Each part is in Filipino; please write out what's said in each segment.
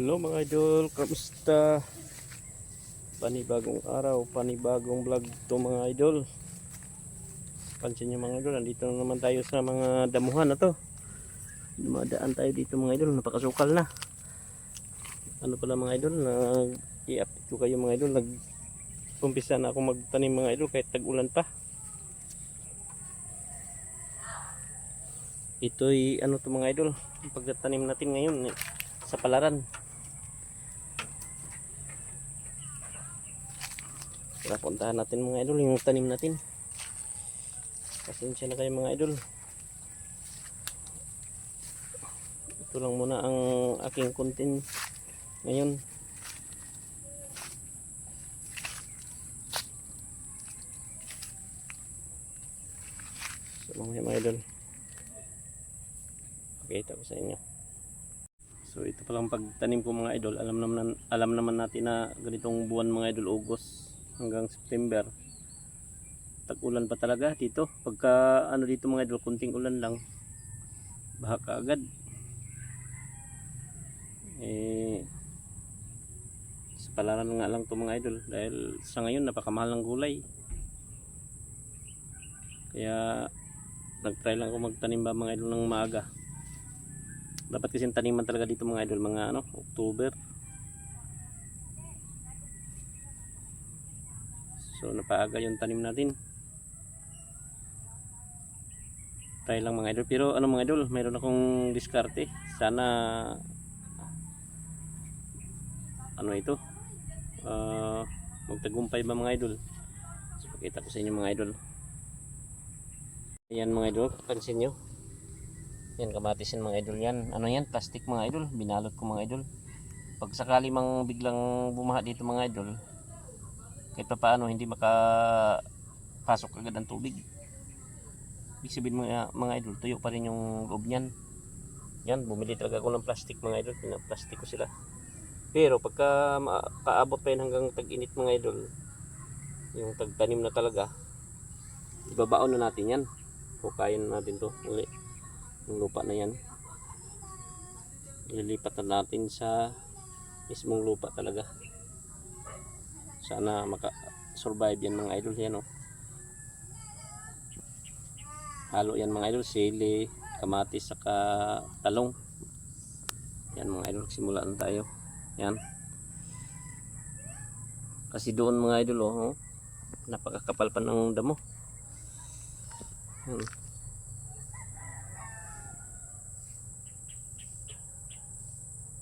Hello mga idol, kamusta? Panibagong araw, panibagong vlog to mga idol. Pansin nyo mga idol, nandito na naman tayo sa mga damuhan na to. Dumadaan tayo dito mga idol, napakasukal na. Ano pala mga idol, nag i-update ko kayo mga idol, nag umpisa na ako magtanim mga idol kahit tag-ulan pa. Ito'y ano to mga idol, pagtatanim natin ngayon eh, sa palaran. Tara, natin mga idol yung tanim natin. Pasensya na kayo mga idol. Ito lang muna ang aking content ngayon. So mga mga idol. Pakita ko sa inyo. So ito palang pagtanim ko mga idol, alam naman alam naman natin na ganitong buwan mga idol August hanggang September. Tag-ulan pa talaga dito. Pagka ano dito mga idol, kunting ulan lang. Baha agad. Eh sa palaran nga lang to mga idol dahil sa ngayon napakamahal ng gulay. Kaya nagtry lang ako magtanim ba mga idol ng maaga dapat kasi taniman talaga dito mga idol mga ano October so napaaga yung tanim natin try lang mga idol pero ano mga idol mayroon akong diskarte sana ano ito uh, magtagumpay ba mga idol so pakita ko sa inyo mga idol ayan mga idol pansin nyo yan kamatisin mga idol yan. Ano yan? Plastic mga idol. Binalot ko mga idol. Pag sakali mang biglang bumaha dito mga idol, kahit pa paano hindi makapasok agad ang tubig. Ibig sabihin mga, mga idol, tuyo pa rin yung loob niyan. Yan, bumili talaga ako ng plastic mga idol. Pinaplastic ko sila. Pero pagka makaabot pa yun hanggang tag-init mga idol, yung tagtanim na talaga, ibabaon na natin yan. Hukayin natin to uli yung lupa na yan ililipat na natin sa mismong lupa talaga sana maka survive yan mga idol yan oh. halo yan mga idol sili kamatis saka talong. Yan mga idol simula na tayo. Yan. Kasi doon mga idol oh, oh napakakapal pa ng damo. Yan.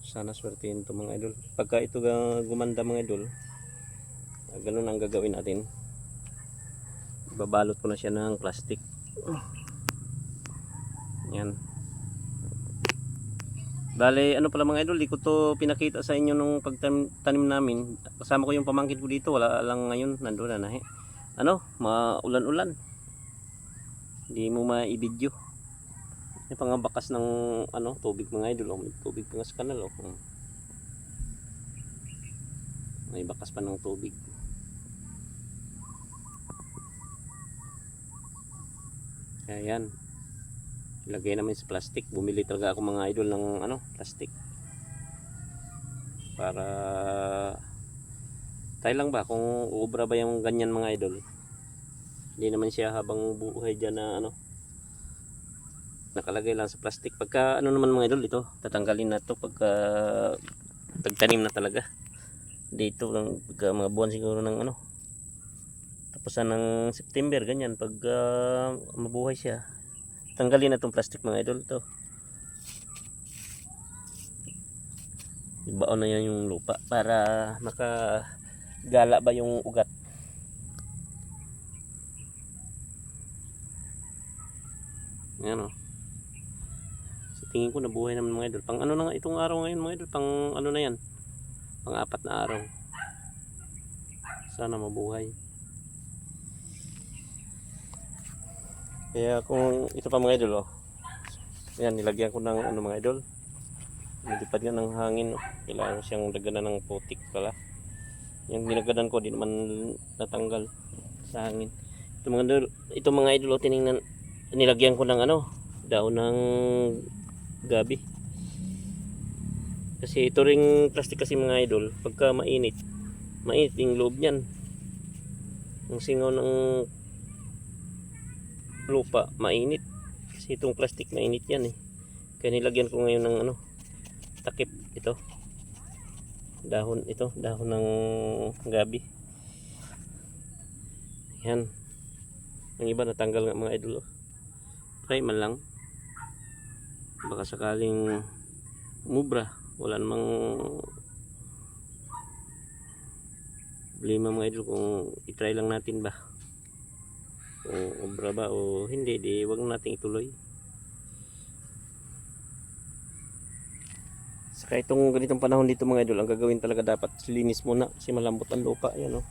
Sana swertihin to mga idol. Pagka ito gumanda mga idol ganun ang gagawin natin babalot ko na siya ng plastic yan Bale, ano pala mga idol, di ko to pinakita sa inyo nung pagtanim namin. Kasama ko yung pamangkin ko dito, wala lang ngayon, nandoon na eh. Ano, maulan-ulan. Hindi mo maibidyo. May pangabakas ng ano, tubig mga idol. Oh, tubig pa nga sa kanal. Oh. Hmm. May bakas pa ng tubig. Kaya yan. Ilagay namin sa plastic. Bumili talaga ako mga idol ng ano, plastic. Para tayo lang ba kung uubra ba yung ganyan mga idol. Hindi naman siya habang buhay dyan na ano, nakalagay lang sa plastic pagka ano naman mga idol ito tatanggalin na to pagka tagtanim na talaga dito lang pagka mga buwan siguro ng ano tapusan ng September ganyan pag ah, mabuhay siya tanggalin na tong plastic mga idol to ibaon na yan yung lupa para makagala ba yung ugat yan o tingin ko nabuhay naman mga idol. Pang ano na nga itong araw ngayon mga idol, pang ano na yan. Pang apat na araw. Sana mabuhay. Kaya kung ito pa mga idol oh. Yan nilagyan ko ng ano mga idol. Nilipad nga ng hangin oh. Kailangan siyang daganan ng putik pala. Yung nilagadan ko di naman natanggal sa hangin. Ito mga idol, ito mga idol oh, tiningnan nilagyan ko ng ano, daon ng gabi Kasi ito ring plastic kasi mga idol, pagka mainit, mainit yung loob niyan. Yung singaw ng lupa, mainit. Kasi itong plastic mainit yan eh. Kaya nilagyan ko ngayon ng ano, takip ito. Dahon ito, dahon ng gabi. Yan. Ang iba natanggal nga mga idol. oh. Try man lang. Baka sakaling mubra. Wala namang problema mga idol kung itry lang natin ba. Kung mubra ba o hindi, di wag na natin ituloy. Saka itong ganitong panahon dito mga idol, ang gagawin talaga dapat linis muna kasi malambot ang lupa. Yan o.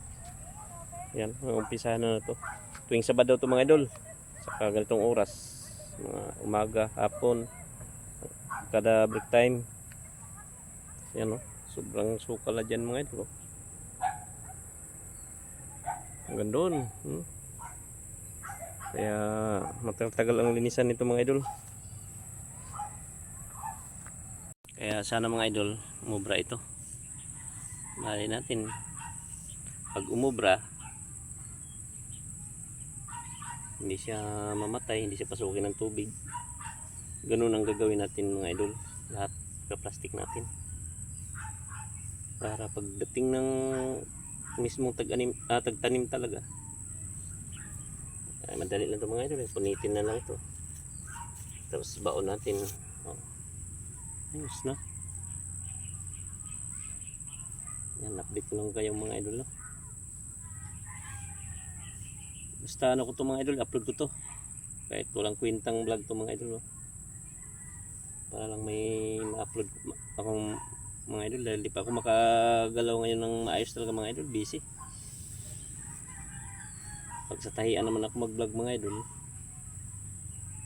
Yan, ang umpisahan na, na to. Tuwing Sabado to mga idol. Saka ganitong oras. Mga umaga, hapon. Kada break time. Yan o. Sobrang sukal na dyan mga idol. oh. Hanggang doon. Hmm. Kaya matagal ang linisan nito mga idol. Kaya sana mga idol, umubra ito. Mali natin. Pag umubra, hindi siya mamatay, hindi siya pasukin ng tubig. Ganun ang gagawin natin mga idol. Lahat ng plastic natin. Para pagdating ng mismong ah, tagtanim talaga. Ay, madali lang ito mga idol. eh. Punitin na lang ito. Tapos baon natin. Oh. Ayos na. Yan, update ko lang kayo mga idol. No? Basta ano ko to mga idol, upload ko to. Kahit walang kwentang vlog to mga idol. No? Para lang may ma-upload ma- akong mga idol dahil di pa ako makagalaw ngayon ng maayos talaga mga idol, busy. Sa tahian naman ako mag-vlog mga idol,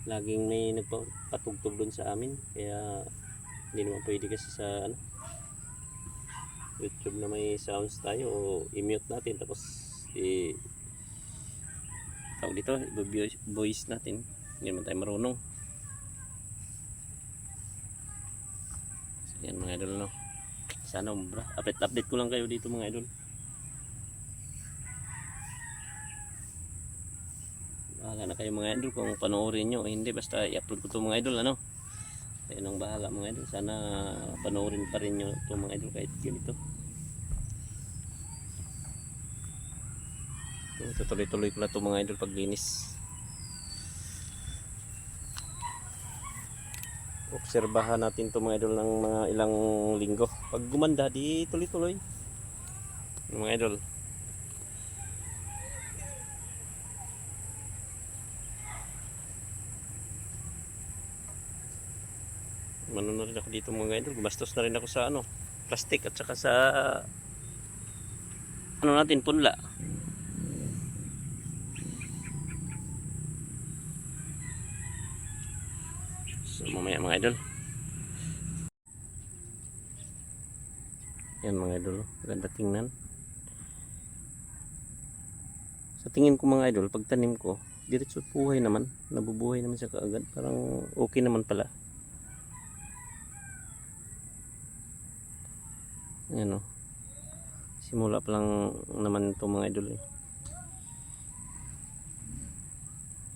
laging may nagpatugtog doon sa amin. Kaya hindi naman pwede kasi sa ano, YouTube na may sounds tayo o i-mute natin tapos i tawag dito, voice natin. Hindi naman tayo marunong. So, yan mga idol no. Sana umbra. Update update ko lang kayo dito mga idol. Bahala na kayo mga idol kung panoorin nyo o hindi basta i-upload ko to mga idol ano. Ayun ang bahala mga idol. Sana panoorin pa rin nyo ito mga idol kahit ganito. Ito, tutuloy-tuloy ko na ito mga idol paglinis. Obserbahan natin ito mga idol ng mga ilang linggo. Pag gumanda, di tuloy-tuloy. Mga idol. Mano na rin ako dito mga idol. Gumastos na rin ako sa ano, plastic at saka sa ano natin, punla. So mamaya mga idol. Yan mga idol, oh. ganda tingnan. Sa tingin ko mga idol, pag tanim ko, diretso buhay naman, nabubuhay naman siya kaagad. Parang okay naman pala. Yan o. Simula pa lang naman ito mga idol eh.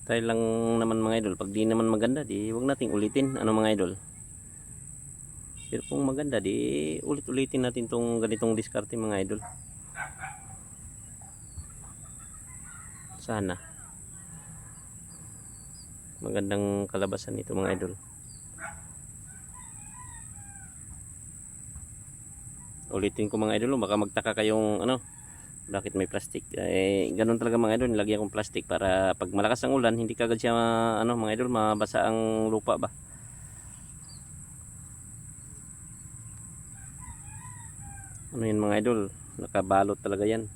Tayo lang naman mga idol. Pag di naman maganda, di wag nating ulitin. Ano mga idol? Pero kung maganda, di ulit-ulitin natin tong ganitong diskarte mga idol. Sana. Magandang kalabasan nito mga idol. Ulitin ko mga idol baka magtaka kayong ano bakit may plastic? Eh ganun talaga mga idol nilagyan kong plastic para pag malakas ang ulan hindi kagad siya ano mga idol mabasa ang lupa ba? Ano yun mga idol? Nakabalot talaga yan.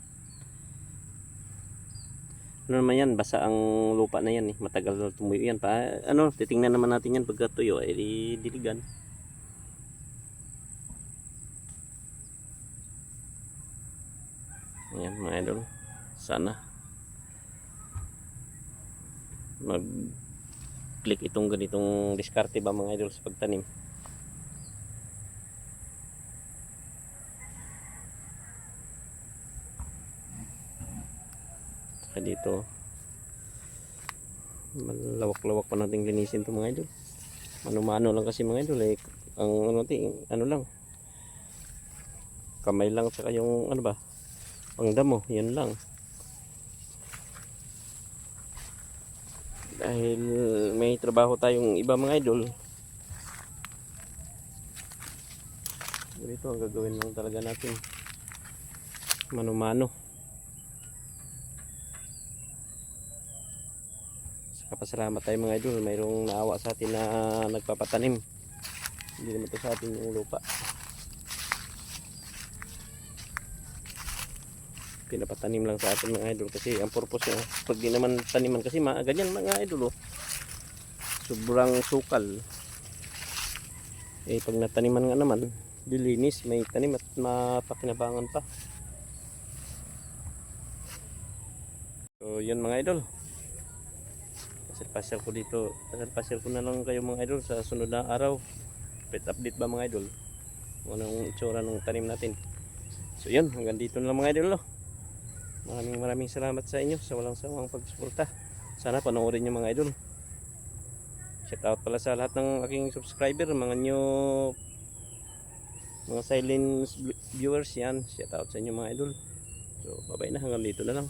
Ano naman yan? Basa ang lupa na yan eh. Matagal na tumuyo yan. Pa ano titingnan naman natin yan pagka tuyo eh di diligan Ayan mga idol. Sana mag click itong ganitong diskarte ba mga idol sa pagtanim. Saka dito malawak-lawak pa nating linisin to mga idol. Mano-mano lang kasi mga idol eh, ang ano, ting, ano lang kamay lang saka yung ano ba pangdamo, yun lang. Dahil may trabaho tayong iba mga idol. Ganito ang gagawin lang talaga natin. Mano-mano. Saka pasalamat tayo mga idol. Mayroong naawa sa atin na nagpapatanim. Hindi naman sa atin yung lupa. Pinapatanim lang sa atin mga idol kasi ang purpose niya pag di naman taniman kasi ma ganyan mga idol oh. Sobrang sukal. Eh pag nataniman nga naman, dilinis, may tanim at mapakinabangan pa. So yun mga idol. Pasal-pasal ko dito. Pasal-pasal ko na lang kayo mga idol sa sunod na araw. Pet update ba mga idol? Kung anong itsura ng tanim natin. So yun, hanggang dito na lang mga idol. No? Maraming maraming salamat sa inyo sa walang sawang pagsuporta. Sana panoorin nyo mga idol. Shout out pala sa lahat ng aking subscriber, mga nyo mga silent viewers yan. Shout out sa inyo mga idol. So, bye bye na hanggang dito na lang.